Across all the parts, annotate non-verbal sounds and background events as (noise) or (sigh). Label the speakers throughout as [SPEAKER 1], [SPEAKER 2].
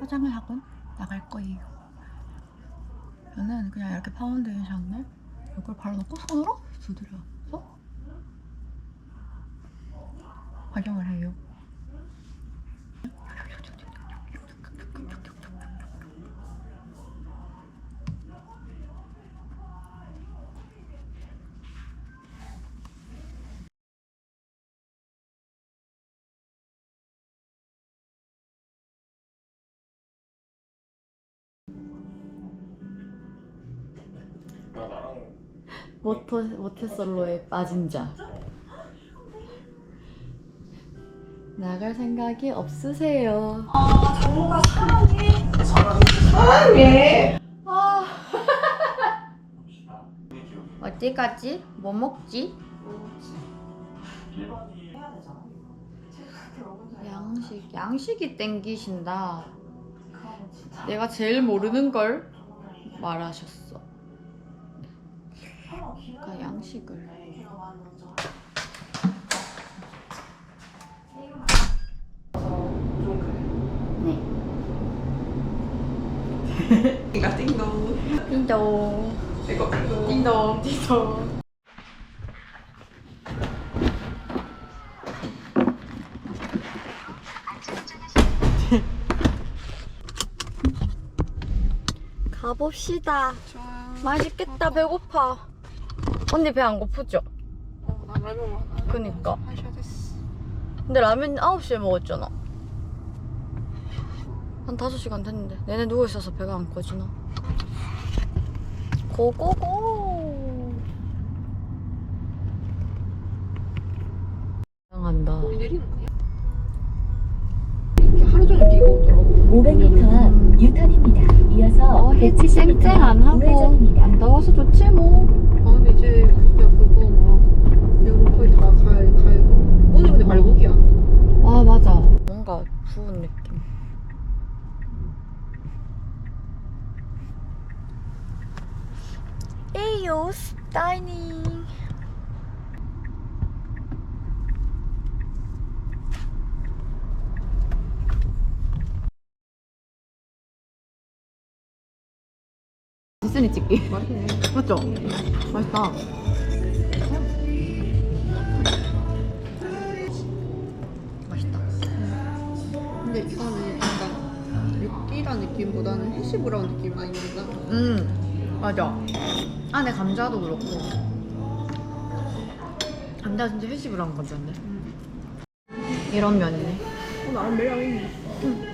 [SPEAKER 1] 화장을 하고 나갈 거예요. 저는 그냥 이렇게 파운데이션을 이걸 발라놓고 손으로 두드려서 활용을 해요. 모터 모태솔로에 빠진 자. 나갈 생각이 없으세요.
[SPEAKER 2] 아 정우가 사랑해. 사랑해.
[SPEAKER 1] 아. 어디 가지? 뭐 먹지? 양식. 양식이 땡기신다. 내가 제일 모르는 걸 말하셨어. 그러니까 양식을.
[SPEAKER 2] 먼저.
[SPEAKER 1] 네.
[SPEAKER 3] 띵동
[SPEAKER 1] 띵동.
[SPEAKER 3] 이거 띵동
[SPEAKER 1] 띵동. 가봅시다. 맛있겠다. 배고파. 언니 배 안 고프죠?
[SPEAKER 3] 어, 나 라면 먹어
[SPEAKER 1] 그니까.
[SPEAKER 3] 됐어
[SPEAKER 1] 근데 라면 9시에 먹었잖아. 한 5시간 됐는데. 내내 누워있어서 배가 안 꺼지나? 고고고! 사랑한다.
[SPEAKER 3] 비 내리는 거야? 이렇게 하루 종일 비가 오더라고
[SPEAKER 4] 500m 앞 유턴입니다. 이어서
[SPEAKER 1] 어, 해치
[SPEAKER 4] 170m
[SPEAKER 1] 쌩쌩 안 하고
[SPEAKER 4] 우회전입니다.
[SPEAKER 1] 안 더워서 좋지 뭐.
[SPEAKER 3] 아 이제 그게 그거 막 여름 거의 다 갈, 갈고 오늘 근데 말고기야
[SPEAKER 1] 아 맞아. 뭔가 부은 느낌. 에이오스 다이닝. 디스니 찍기.
[SPEAKER 3] 맛있네
[SPEAKER 1] 맞죠? 맛있다. 맛있다.
[SPEAKER 3] 근데 이거는 약간 육기란 느낌보다는 해시브라운 느낌 많이 난다
[SPEAKER 1] 음, 맞아. 안에 감자도 그렇고. 감자 진짜 한 감자인데. 이런 면이네.
[SPEAKER 3] 어 나름 매력 있네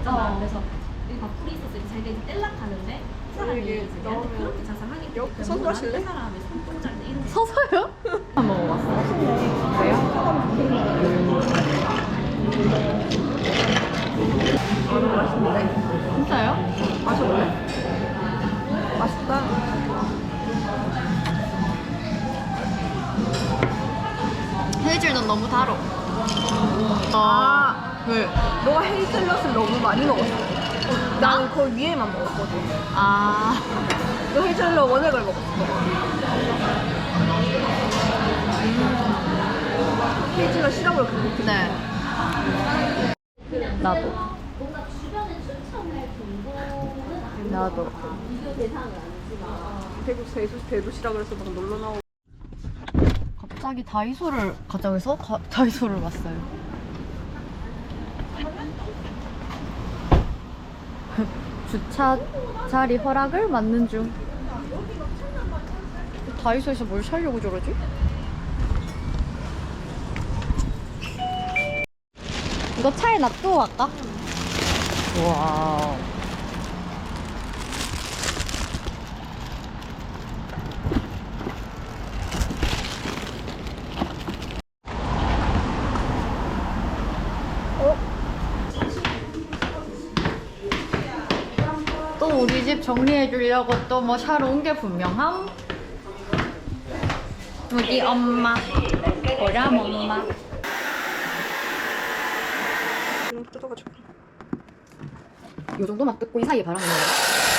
[SPEAKER 5] 됐잖아. 그래서 이 밥풀이 있었을 때 자기가 이제 사람이
[SPEAKER 3] 이게
[SPEAKER 5] 그렇게 자상하게
[SPEAKER 3] 여-
[SPEAKER 5] 그러면
[SPEAKER 3] 서서 하실래?
[SPEAKER 5] 그 사람의 손동작인데 이런 게
[SPEAKER 1] 서서요? 진짜요?
[SPEAKER 3] 마셔볼래? 맛있다
[SPEAKER 1] 헤이즐넛 너무 달어.
[SPEAKER 3] 아
[SPEAKER 1] 왜?
[SPEAKER 3] 너가 헤이즐넛을 너무 많이 먹었어 나는 그 위에만 먹었거든
[SPEAKER 1] 아,
[SPEAKER 3] 너 헤이즐넛 원액을 먹었어 헤이즐넛 시럽을 그렇게 먹
[SPEAKER 1] 네. 나도. 나도.
[SPEAKER 3] 대구 대수 대도시라 그래서 막 놀러 나오고
[SPEAKER 1] 갑자기 다이소를 가자고 해서 가, 다이소를 왔어요. (laughs) 주차 자리 허락을 받는 중. 다이소에서 뭘 사려고 저러지? 이거 차에 놔두고 갈까? 와우. 우리 집 정리해 주려고 또 뭐 사러 온 게 분명함. 우리 엄마, 보람 엄마. 요 정도만 뜯고 이 사이에 바람 넣는 거.